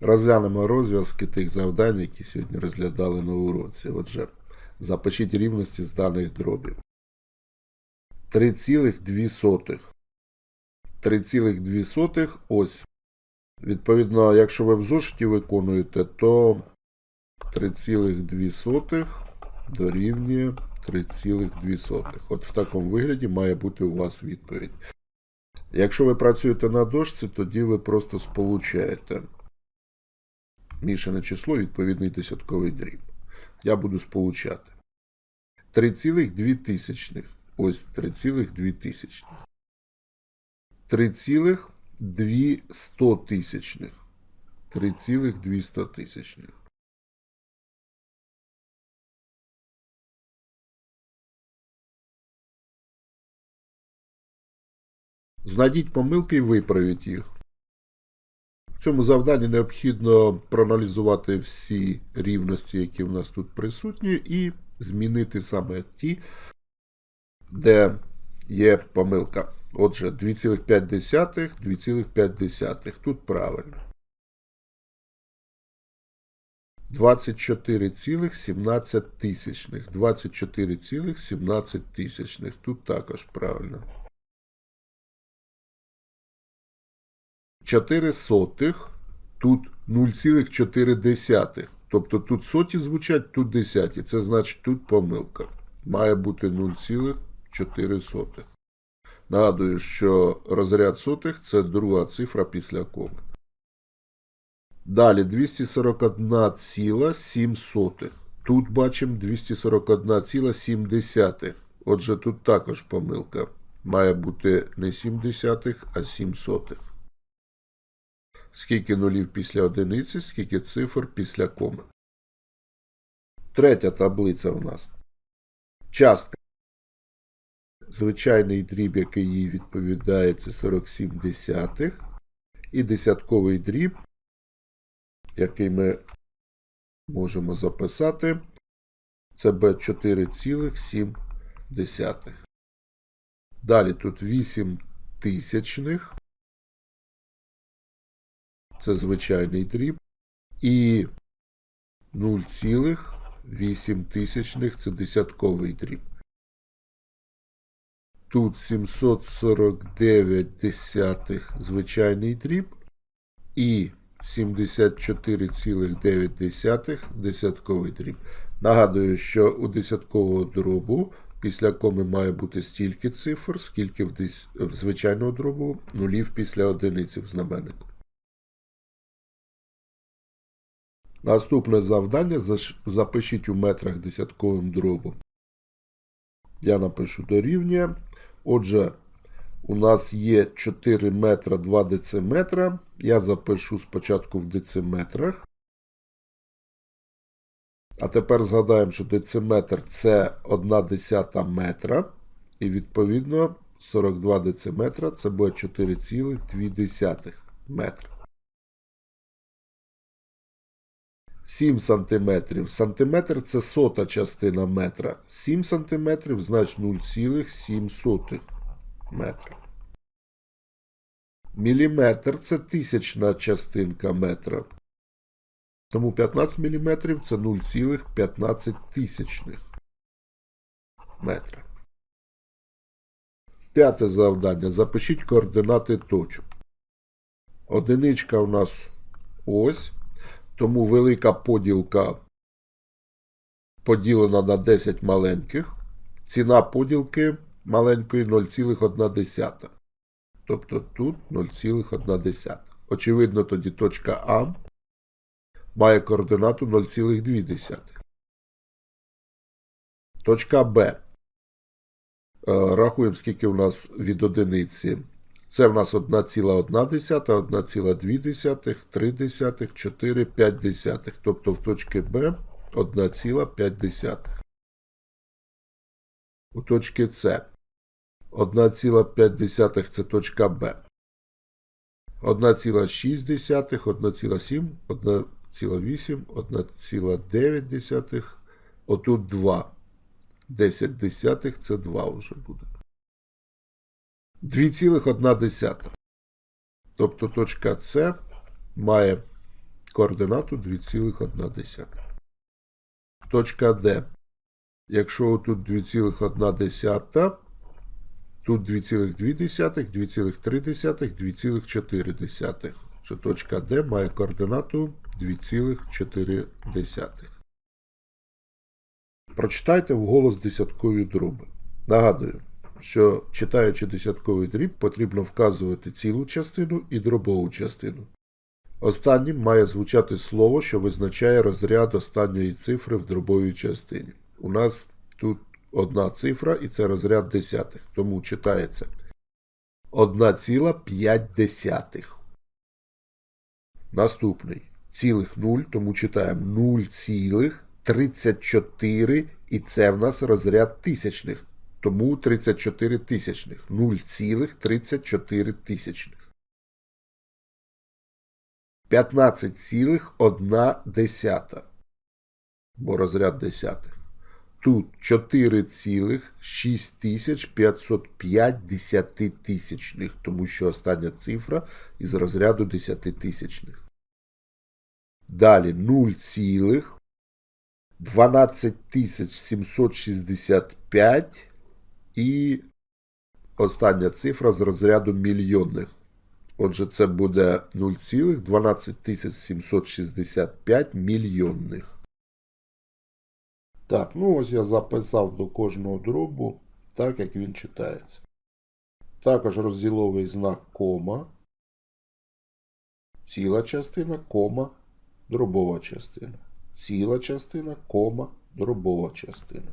Розглянемо розв'язки тих завдань, які сьогодні розглядали на уроці. Отже, запишіть рівності з даних дробів. 3,2. 3,2 ось. Відповідно, якщо ви в зошиті виконуєте, то 3,2 дорівнює 3,2. От в такому вигляді має бути у вас відповідь. Якщо ви працюєте на дошці, тоді ви просто сполучаєте мішане число, відповідний десятковий дріб. Я буду сполучати. 3,2 тисячних. Ось 3,2 3,2 100 тисячних. 3,2 тисячних. Знайдіть помилки і виправіть їх. В цьому завданні необхідно проаналізувати всі рівності, які в нас тут присутні, і змінити саме ті, де є помилка. Отже, 2,5, 2,5. Тут правильно. 24,17 тисячних. 24,17 тисячних. Тут також правильно. 4 сотих, тут 0,4. Тобто тут соті звучать, тут десяті. Це значить тут помилка. Має бути 0,4. Нагадую, що розряд сотих це друга цифра після коми. Далі 241,7. Тут бачимо 241,7. Отже, тут також помилка. Має бути не 7 десятих, а 7 сотих. Скільки нулів після одиниці, скільки цифр після коми. Третя таблиця у нас. Частка. Звичайний дріб, який їй відповідає, це 47 десятих. І десятковий дріб, який ми можемо записати, це b4,7. Далі тут 8 тисячних. Це звичайний дріб. І 0,8 тисячних це десятковий дріб. Тут 749 десятих звичайний дріб. І 74,9 десятковий дріб. Нагадую, що у десяткового дробу після коми має бути стільки цифр, скільки в звичайного дробу нулів після одиниці в знаменнику. Наступне завдання запишіть у метрах десятковим дробом. Я напишу дорівнює. Отже, у нас є 4 метра 2 дециметра. Я запишу спочатку в дециметрах. А тепер згадаємо, що дециметр це 1 десята метра. І відповідно 42 дециметра це буде 4,2 метра. 7 сантиметрів. Сантиметр це сота частина метра. 7 сантиметрів значить 0,7 метра. Міліметр це тисячна частинка метра. Тому 15 мм це 0,15 тисячних метра. П'яте завдання. Запишіть координати точок. Одиничка у нас ось. Тому велика поділка поділена на 10 маленьких. Ціна поділки маленької 0,1. Тобто тут 0,1. Очевидно, тоді точка А має координату 0,2. Точка Б. Е, Рахуємо, скільки у нас від одиниці. Це в нас 1,1, 1,2, 3 4, 5 десятих. Тобто в точці Б 1,5. У точці С 1,5 це точка Б. 1,6, 1,7, 1,8, 1,9. Отут 2. 10 десятих це 2 вже буде. 2,1. Тобто точка С має координату 2,1. Точка Д. Якщо тут 2,1, тут 2,2, 2,3, 2,4. Що точка Д має координату 2,4. Прочитайте вголос десяткові дроби. Нагадую, що читаючи десятковий дріб, потрібно вказувати цілу частину і дробову частину. Останнім має звучати слово, що визначає розряд останньої цифри в дробовій частині. У нас тут одна цифра і це розряд десятих, тому читається 1,5. Наступний цілих 0, тому читаємо 0,34 і це в нас розряд тисячних. Тому 34 тисячних. 0,34 тисячних. 15,1. Бо розряд десятих. Тут 4,6505 десятитисячних, тому що остання цифра із розряду десятитисячних. Далі 0,12765 і остання цифра з розряду мільйонних. Отже, це буде 0,12765 мільйонних. Так, ну ось я записав до кожного дробу так, як він читається. Також розділовий знак кома. Ціла частина, кома, дробова частина. Ціла частина, кома, дробова частина.